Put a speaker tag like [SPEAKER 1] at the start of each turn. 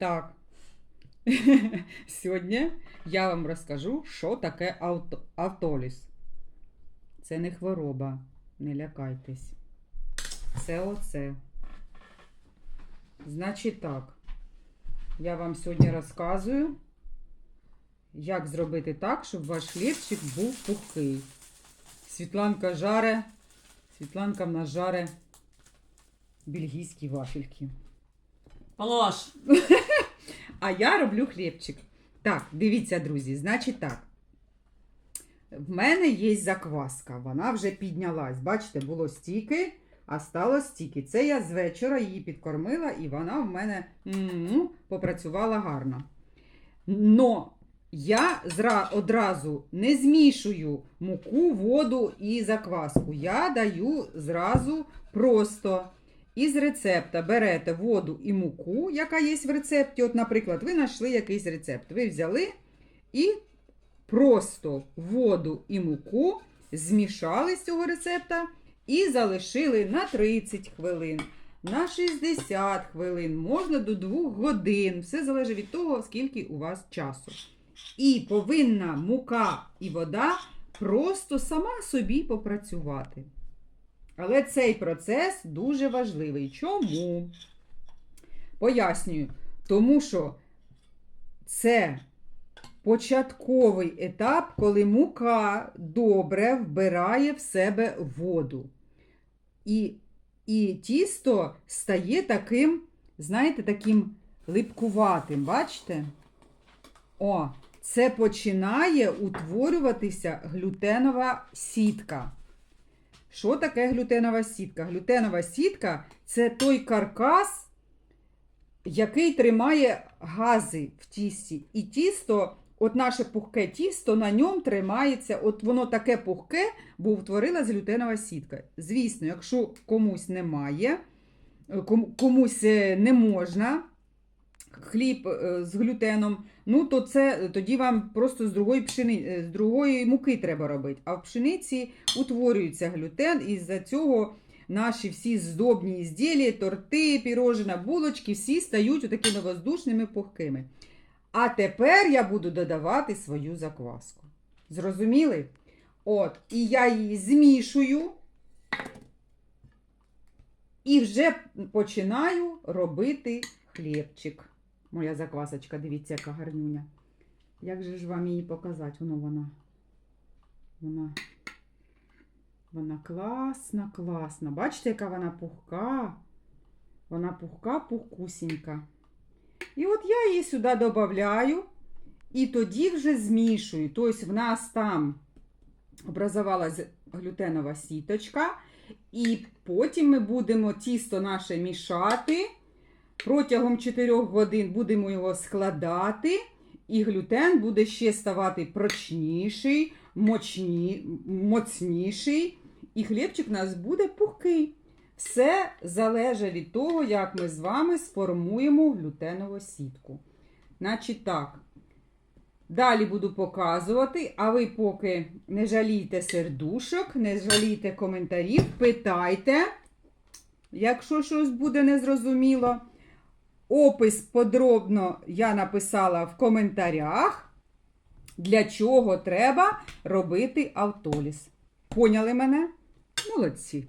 [SPEAKER 1] Так. Сьогодні я вам розкажу, що таке авто, автоліс. Це не хвороба, не лякайтесь. Це оце. Значить так, я вам сьогодні розказую, як зробити так, щоб ваш хлібчик був пухкий. Світланка жаре, Світланка в нас жаре бельгійські вафельки.
[SPEAKER 2] Положь.
[SPEAKER 1] А я роблю хлібчик. Так, дивіться, друзі, значить так. В мене є закваска, вона вже піднялась. Бачите, було стільки, а стало стільки. Це я з вечора її підкормила, і вона в мене м, попрацювала гарно. Но я одразу не змішую муку, воду і закваску. Я даю зразу просто із рецепта берете воду і муку, яка є в рецепті. От, наприклад, ви знайшли якийсь рецепт. Ви взяли і просто воду і муку змішали з цього рецепта і залишили на 30 хвилин, на 60 хвилин, можна до 2 годин. Все залежить від того, скільки у вас часу. І повинна мука і вода просто сама собі попрацювати. Але цей процес дуже важливий. Чому? Пояснюю. Тому що це початковий етап, коли мука добре вбирає в себе воду. І, і тісто стає таким, знаєте, таким липкуватим. Бачите? О, це починає утворюватися глютенова сітка. Що таке глютенова сітка? Глютенова сітка це той каркас, який тримає гази в тісті. І тісто, от наше пухке тісто, на ньому тримається, от воно таке пухке, бо утворилась глютенова сітка. Звісно, якщо комусь немає, комусь е, не можна хліб е, з глютеном, ну то це тоді вам просто з другої пшени, е, з другої муки треба робити. А в пшениці утворюється глютен, і з-за цього наші всі здобні ізділі, торти, пірожина, булочки, всі стають такими воздушними пухкими. А тепер я буду додавати свою закваску. Зрозуміли? От, і я її змішую. І вже починаю робити хлібчик. Моя заквасочка, дивіться, яка гарнюня. Як же ж вам її показати? Воно вона. Вона. Вона класна, класна. Бачите, яка вона пухка? Вона пухка, пухкусінька. І от я її сюди додаю. І тоді вже змішую. Тобто в нас там образувалась глютенова сіточка. І потім ми будемо тісто наше мішати. Протягом 4 годин будемо його складати, і глютен буде ще ставати прочніший, мочні, моцніший, і хлібчик у нас буде пухкий. Все залежить від того, як ми з вами сформуємо глютенову сітку. Значить так. Далі буду показувати, а ви поки не жалійте сердушок, не жалійте коментарів, питайте, якщо щось буде незрозуміло. Опис подробно я написала в коментарях, для чого треба робити автоліс. Поняли мене? Молодці!